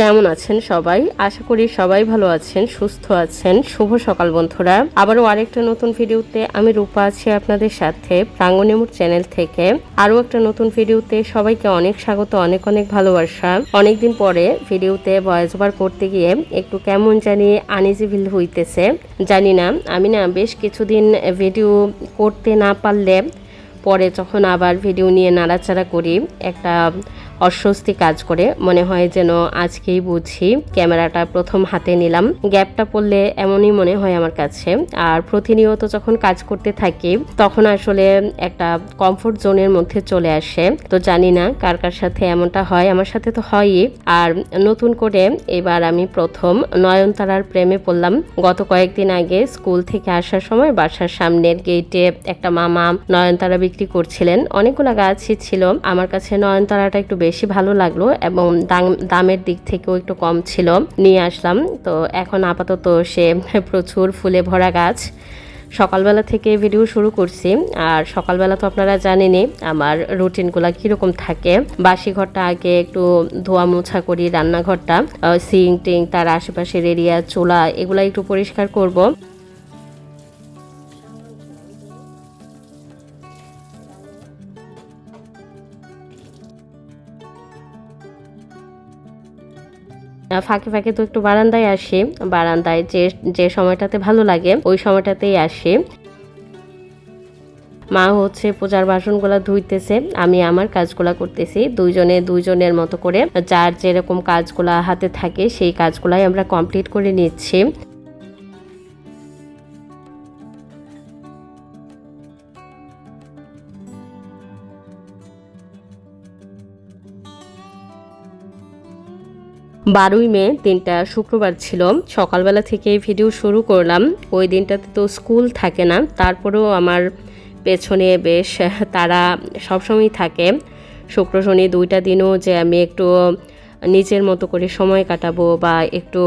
কেমন আছেন সবাই? আশা করি সবাই ভালো আছেন, সুস্থ আছেন। শুভ সকাল বন্ধুরা। আবারও আরেকটা নতুন ভিডিওতে আমি রূপা আছি আপনাদের সাথে প্রাঙ্গনেমুর চ্যানেল থেকে। আরও একটা নতুন ভিডিওতে সবাইকে অনেক স্বাগত, অনেক অনেক ভালোবাসা। অনেকদিন পরে ভিডিওতে ভয়েস ওভার করতে গিয়ে একটু কেমন জানি আনিজি ফিল হইতেছে। জানি না, আমি না বেশ কিছুদিন ভিডিও করতে না পারলে পরে যখন আবার ভিডিও নিয়ে নাড়াচাড়া করি, একটা অস্বস্তি কাজ করে। মনে হয় যেন আজকেই বুঝি ক্যামেরাটা প্রথম হাতে নিলাম। গ্যাপটা পড়লে এমনই মনে হয় আমার কাছে। আর প্রতিনিয়ত যখন কাজ করতে থাকি, তখন আসলে একটা কমফোর্ট জোনের মধ্যে চলে আসে। তো জানি না কার কার সাথে এমনটা হয়, আমার সাথে তো হয়ই। আর নতুন করে এবার আমি প্রথম নয়নতারার প্রেমে পড়লাম। গত কয়েকদিন আগে স্কুল থেকে আসার সময় বাসার সামনের গেটে একটা মামা নয়নতারা বিক্রি করছিলেন। অনেকগুলো গাছই ছিল। আমার কাছে নয়নতারাটা একটু বেশি ভালো লাগল এবং দাম- দামের দিক থেকেও একটু কম ছিল। নিয়ে আসলাম। তো এখন আপাতত সে প্রচুর ফুলে ভরা গাছ। সকালবেলা থেকে ভিডিও শুরু করছি। আর সকালবেলা তো আপনারা জানেনই আমার রুটিনগুলো কীরকম থাকে। বাসি ঘরটা আগে একটু ধোয়া মোছা করি, রান্নাঘরটা। সিং, টিং, তার আশেপাশের এরিয়া চোলা এগুলা একটু পরিষ্কার করব। ফাঁকে ফাঁকে তো একটু বারান্দায় আসি। বারান্দায় যে যে সময়টাতে ভালো লাগে, ওই সময়টাতেই আসি। মা হচ্ছে পূজার বাসনগুলো ধুইতেছে, আমি আমার কাজগুলা করতেছি। দুইজনে দুইজনের মতো করে যার যেরকম কাজগুলা হাতে থাকে, সেই কাজগুলাই আমরা কমপ্লিট করে নিচ্ছি। বারোই মে দিনটা শুক্রবার ছিল। সকালবেলা থেকে ভিডিও শুরু করলাম। ওই দিনটাতে তো স্কুল থাকে না, তারপরেও আমার পেছনে বেশ, তারা সবসময় থাকে। শুক্র, শনি দুইটা দিনও যে আমি একটু নিজের মতো করে সময় কাটাবো বা একটু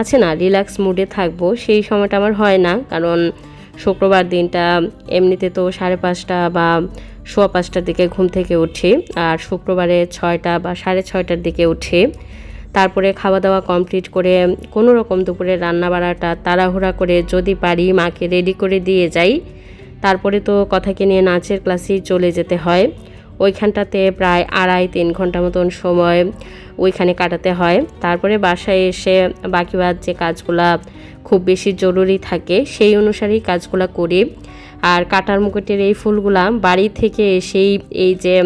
আছে না রিল্যাক্স মুডে থাকব, সেই সময়টা আমার হয় না। কারণ শুক্রবার দিনটা এমনিতে তো সাড়ে পাঁচটা বা সোয়া পাঁচটার দিকে ঘুম থেকে উঠি, আর শুক্রবারে ছয়টা বা সাড়ে ছয়টার দিকে উঠি। তারপরে খাওয়া দাওয়া কমপ্লিট করে কোনো রকম দুপুরে রান্না বাড়াটা তাড়াহুড়া করে যদি পারি মাকে রেডি করে দিয়ে যাই। তারপরে তো কথাকে নিয়ে নাচের ক্লাসেই চলে যেতে হয়। ওইখানটাতে প্রায় আড়াই তিন ঘণ্টা মতন সময় ওইখানে কাটাতে হয়। তারপরে বাসায় এসে বাকি বাদ যে কাজগুলা খুব বেশি জরুরি থাকে সেই অনুসারেই কাজগুলা করি। আর কাটার মুকুটের এই ফুলগুলা বাড়ি থেকে এসেই এই যে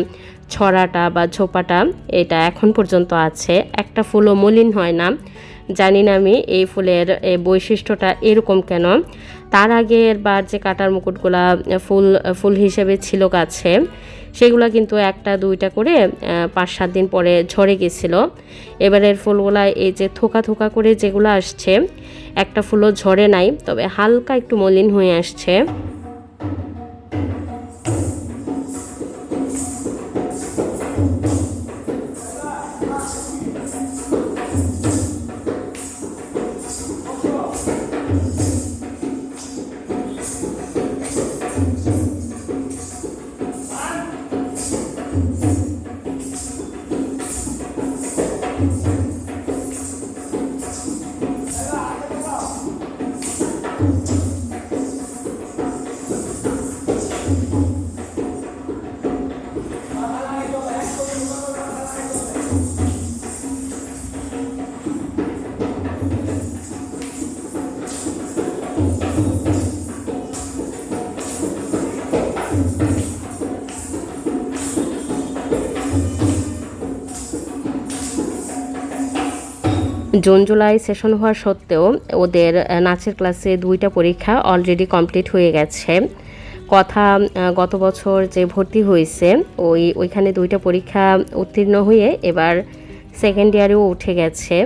ছড়াটা বা ঝোপাটা, এটা এখন পর্যন্ত আছে। একটা ফুলও মলিন হয় না। জানি না আমি এই ফুলের বৈশিষ্ট্যটা এরকম কেন। তার আগের বার যে কাটার মুকুটগুলা ফুল ফুল হিসেবে ছিল গাছে, সেগুলো কিন্তু একটা, দুইটা করে পাঁচ, সাত দিন পরে ঝরে গেছিল। এবারের ফুলগুলা এই যে থোকা থোকা করে যেগুলো আসছে, একটা ফুলও ঝরে নাই, তবে হালকা একটু মলিন হয়ে আসছে। জুন, জুলাই সেশন হওয়া সত্ত্বেও ওদের নাচের ক্লাসে দুইটা পরীক্ষা অলরেডি কমপ্লিট হয়ে গেছে। কথা গত বছর যে ভর্তি হয়েছে, ওই, ওইখানে দুইটা পরীক্ষা উত্তীর্ণ হয়ে এবার সেকেন্ড ইয়ারেও উঠে গেছে।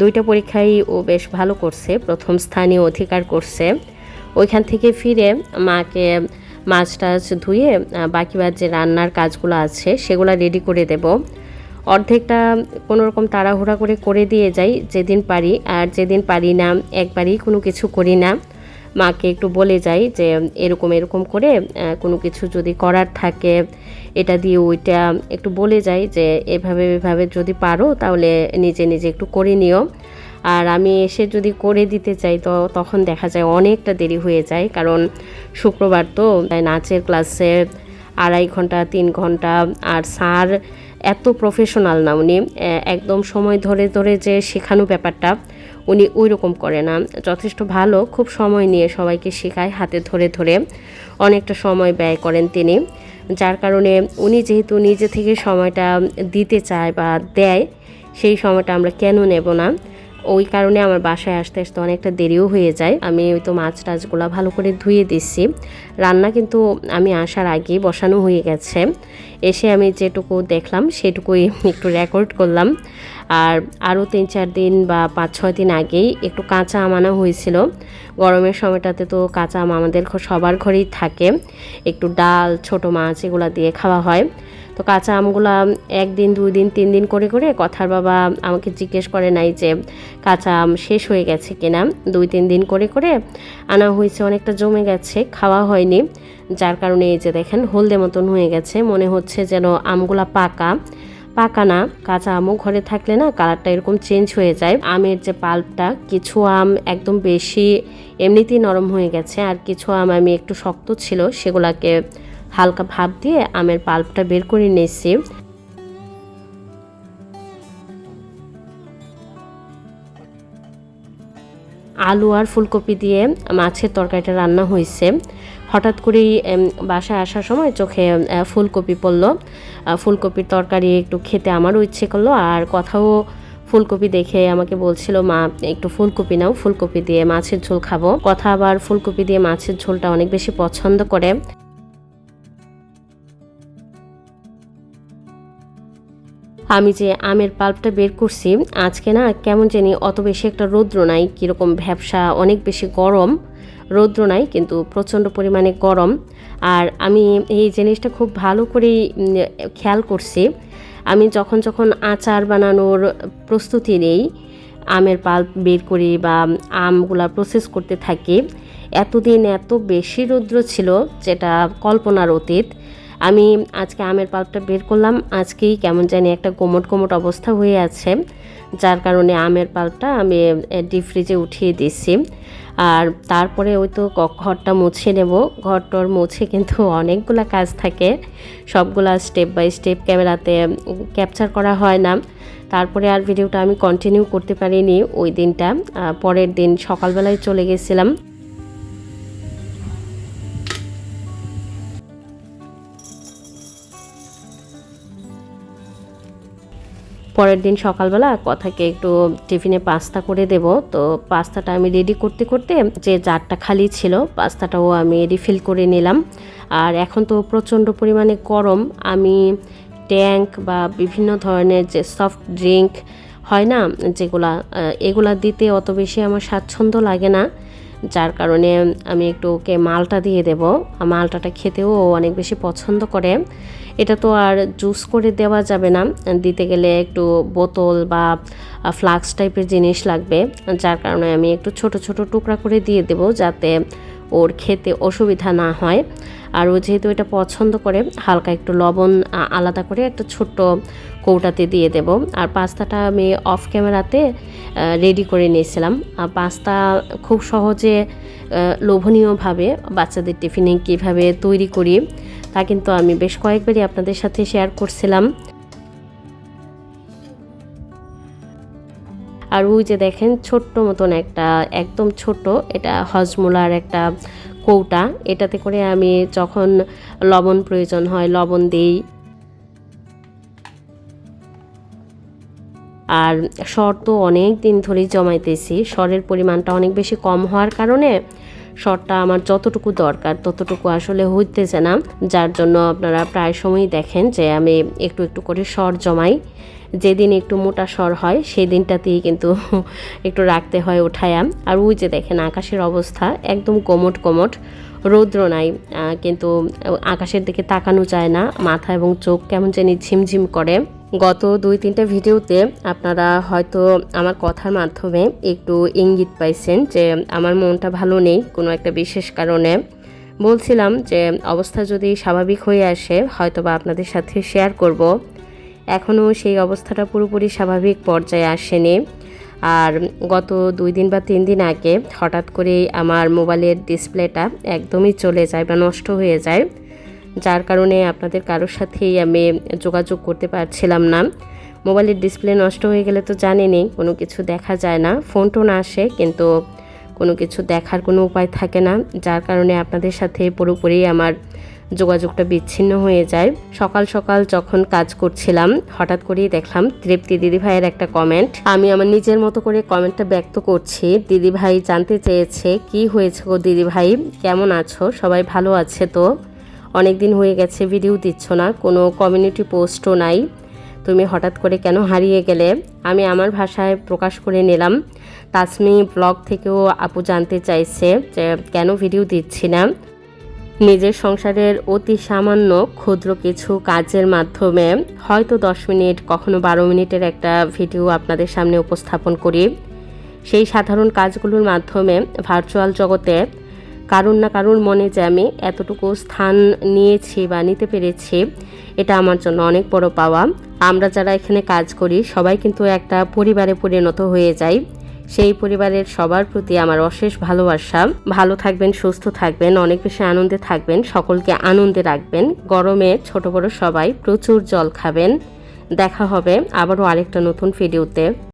দুইটা পরীক্ষাই ও বেশ ভালো করছে, প্রথম স্থানীয় অধিকার করছে। ওইখান থেকে ফিরে মাকে মাছ টাছ ধুয়ে বাকি বাদ যে রান্নার কাজগুলো আছে, সেগুলো রেডি করে দেবো। অর্ধেকটা কোনো রকম তাড়াহুড়া করে করে দিয়ে যাই যেদিন পারি। আর যেদিন পারি না, একবারই কোনো কিছু করি না। মাকে একটু বলে যাই যে, এরকম এরকম করে কোনো কিছু যদি করার থাকে, এটা দিয়ে ওইটা একটু বলে যাই যে, এভাবে এভাবে যদি পারো তাহলে নিজে নিজে একটু করে নিও। আর আমি এসে যদি করে দিতে চাই তো তখন দেখা যায় অনেকটা দেরি হয়ে যায়। কারণ শুক্রবার তো, তাই নাচের ক্লাসে আড়াই ঘণ্টা, তিন ঘণ্টা, আর স্যার এত প্রফেশনাল না উনি। একদম সময় ধরে ধরে যে শেখানো ব্যাপারটা উনি ওই রকম করে না। যথেষ্ট ভালো, খুব সময় নিয়ে সবাইকে শেখায়, হাতে ধরে ধরে অনেকটা সময় ব্যয় করেন তিনি। যার কারণে উনি যেহেতু নিজে থেকে সময়টা দিতে চায় বা দেয়, সেই সময়টা আমরা কেন নেব না? ওই কারণে আমার বাসায় আসতে আসতে অনেকটা দেরিও হয়ে যায়। আমি ওই তো মাছ টাছগুলো ভালো করে ধুয়ে দিচ্ছি রান্না কিন্তু আমি আসার আগেই বসানো হয়ে গেছে। এসে আমি যেটুকু দেখলাম সেটুকুই একটু রেকর্ড করলাম। আর আরও তিন চার দিন বা পাঁচ ছয় দিন আগেই একটু কাঁচা আম আনা হয়েছিল। গরমের সময়টাতে তো কাঁচা আম আমাদের সবার ঘরেই থাকে। একটু ডাল, ছোট মাছ এগুলো দিয়ে খাওয়া হয়। তো কাঁচা আমগুলা একদিন দুই দিন তিন দিন করে করে কথার বাবা আমাকে জিজ্ঞেস করে নাই যে কাঁচা আম শেষ হয়ে গেছে কিনা। দুই, তিন দিন করে করে আনা হয়েছে, অনেকটা জমে গেছে, খাওয়া হয়নি। যার কারণে এই যে দেখেন, হলদে মতন হয়ে গেছে। মনে হচ্ছে যেন আমগুলা পাকা। পাকা না, কাঁচা আমও ঘরে থাকলে না কালারটা এরকম চেঞ্জ হয়ে যায়। আমের যে পাল্পটা, কিছু আম একদম বেশি এমনিতেই নরম হয়ে গেছে। আর কিছু আম আমি একটু শক্ত ছিল, সেগুলাকে হালকা ভাপ দিয়ে আমের পাল্পটা বের করে নিয়েছি। আলু আর ফুলকপি দিয়ে মাছের তরকারিটা রান্না হয়েছে। হঠাৎ করেই বাসায় আসার সময় চোখে ফুলকপি পড়ল। ফুলকপির তরকারি একটু খেতে আমারও ইচ্ছে করল আর কথাও ফুলকপি দেখে আমাকে বলছিল, মা, একটু ফুলকপি নাও, ফুলকপি দিয়ে মাছের ঝোল খাব। কথা আবার ফুলকপি দিয়ে মাছের ঝোলটা অনেক বেশি পছন্দ করে। আমি যে আমের পাল্পটা বের করছি, আজকে না কেমন জানি অত বেশি একটা রৌদ্র নাই, কীরকম ভ্যাবসা, অনেক বেশি গরম। রৌদ্র নাই, কিন্তু প্রচণ্ড পরিমাণে গরম। আর আমি এই জিনিসটা খুব ভালো করেই খেয়াল করছি। আমি যখন যখন আচার বানানোর প্রস্তুতি নেই, আমের পাল্প বের করি বা আমগুলা প্রসেস করতে থাকি, এতদিন এত বেশি রৌদ্র ছিল, যেটা কল্পনার অতীত। আমি আজকে আমের পাল্পটা বের করলাম। আজকেই কেমন জানি একটা কোমট কোমট অবস্থা হয়ে আছে, যার কারণে আমের পাল্পটা আমি ডিপ ফ্রিজে উঠিয়ে দিচ্ছি আর তারপরে ওই তো ঘরটা মুছে নেব। ঘরটর মুছে কিন্তু অনেকগুলো কাজ থাকে। সবগুলা স্টেপ বাই স্টেপ ক্যামেরাতে ক্যাপচার করা হয় না। তারপরে আর ভিডিওটা আমি কন্টিনিউ করতে পারিনি ওই দিনটা। পরের দিন সকালবেলায় চলে গেছিলাম। পরের দিন সকালবেলা কথাকে একটু টিফিনে পাস্তা করে দেব। তো পাস্তাটা আমি রেডি করতে করতে যে জারটা খালি ছিল, পাস্তাটাও আমি রিফিল করে নিলাম। আর এখন তো প্রচণ্ড পরিমাণে গরম। আমি ট্যাঙ্ক বা বিভিন্ন ধরনের যে সফট ড্রিঙ্ক হয় না, যেগুলা এগুলা দিতে অত বেশি আমার স্বাচ্ছন্দ্য লাগে না। যার কারণে আমি একটু ওকে মালটা দিয়ে দেব। মালটাটা খেতেও অনেক বেশি পছন্দ করে। এটা তো আর জুস করে দেওয়া যাবে না। দিতে গেলে একটু বোতল বা ফ্লাক্স টাইপের জিনিস লাগবে। যার কারণে আমি একটু ছোট ছোট টুকরা করে দিয়ে দেব যাতে ওর খেতে অসুবিধা না হয়। আর ও যেহেতু এটা পছন্দ করে, হালকা একটু লবণ আলাদা করে একটা ছোট্ট কৌটাতে দিয়ে দেব। আর পাস্তাটা আমি অফ ক্যামেরাতে রেডি করে নিয়েছিলাম। আর পাস্তা খুব সহজে লোভনীয়ভাবে বাচ্চাদের টিফিনে কীভাবে তৈরি করি, তা কিন্তু আমি বেশ কয়েকবারই আপনাদের সাথে শেয়ার করছিলাম। আর ওই যে দেখেন, ছোট্ট মতন একটা, একদম ছোট এটা হজমোলার একটা কৌটা। এটাতে করে আমি যখন লবণ প্রয়োজন হয়, লবণ দিই। আর সর তো অনেক দিন ধরেই জমাইতেছি। সরের পরিমাণটা অনেক বেশি কম হওয়ার কারণে সরটা আমার যতটুকু দরকার ততটুকু আসলে হইতেছে না। যার জন্য আপনারা প্রায় সময়ই দেখেন যে আমি একটু একটু করে সর জমাই। যেদিন একটু মোটা সর হয় সেই দিনটাতেই কিন্তু একটু রাখতে হয় উঠায়া। আর ওই যে দেখেন আকাশের অবস্থা একদম কোমট কোমট রৌদ্র নাই। কিন্তু আকাশের দিকে তাকানো যায় না, মাথা এবং চোখ কেমন জানি ঝিমঝিম করে। গত দুই, তিনটা ভিডিওতে আপনারা হয়তো আমার কথার মাধ্যমে একটু ইঙ্গিত পাইছেন যে আমার মনটা ভালো নেই কোনো একটা বিশেষ কারণে। বলছিলাম যে অবস্থা যদি স্বাভাবিক হয়ে আসে হয়তো বা আপনাদের সাথে শেয়ার করব। এখনও সেই অবস্থাটা পুরোপুরি স্বাভাবিক পর্যায়ে আসেনি। আর গত দুই দিন বা তিন দিন আগে হঠাৎ করেই আমার মোবাইলের ডিসপ্লেটা একদমই চলে যায় বা নষ্ট হয়ে যায়। যার কারণে আপনাদের কারোর সাথেই আমি যোগাযোগ করতে পারছিলাম না। মোবাইলের ডিসপ্লে নষ্ট হয়ে গেলে তো জানেনই, কোনো কিছু দেখা যায় না। ফোন টোন আসে, কিন্তু কোনো কিছু দেখার কোনো উপায় থাকে না, যার কারণে আপনাদের সাথে পুরোপুরি আমার যোগাযোগটা বিচ্ছিন্ন হয়ে যায়। সকাল সকাল যখন কাজ করছিলাম, হঠাৎ করেই দেখলাম তৃপ্তি দিদিভাইয়ের একটা কমেন্ট আমি আমার নিজের মতো করে কমেন্টটা ব্যক্ত করছি। দিদিভাই জানতে চেয়েছে, কি হয়েছে গো দিদিভাই? কেমন আছো? সবাই ভালো আছে তো? অনেক দিন হয়ে গেছে ভিডিও দিচ্ছ না, কোনো কমিউনিটি পোস্টও নাই। তুমি হঠাৎ করে কেন হারিয়ে গেলে? আমি আমার ভাষায় প্রকাশ করে নিলাম। তাসমি ব্লগ থেকেও আপু জানতে চাইছে যে, কেন ভিডিও দিচ্ছি না? নিজের সংসারের অতি সামান্য ক্ষুদ্র কিছু কাজের মাধ্যমে হয়তো দশ মিনিট, কখনো বারো মিনিটের একটা ভিডিও আপনাদের সামনে উপস্থাপন করি। সেই সাধারণ কাজগুলোর মাধ্যমে ভার্চুয়াল জগতে কারুর না কারুর মনে যে আমি এতটুকু স্থান নিয়েছি বা নিতে পেরেছি, এটা আমার জন্য অনেক বড় পাওয়া। আমরা যারা এখানে কাজ করি, সবাই কিন্তু একটা পরিবারে পরিণত হয়ে যাই। সেই পরিবারের সবার প্রতি আমার অশেষ ভালোবাসা। ভালো থাকবেন, সুস্থ থাকবেন, অনেক বেশি আনন্দে থাকবেন, সকলকে আনন্দে রাখবেন। গরমে ছোট বড় সবাই প্রচুর জল খাবেন। দেখা হবে আবারও আরেকটা নতুন ভিডিওতে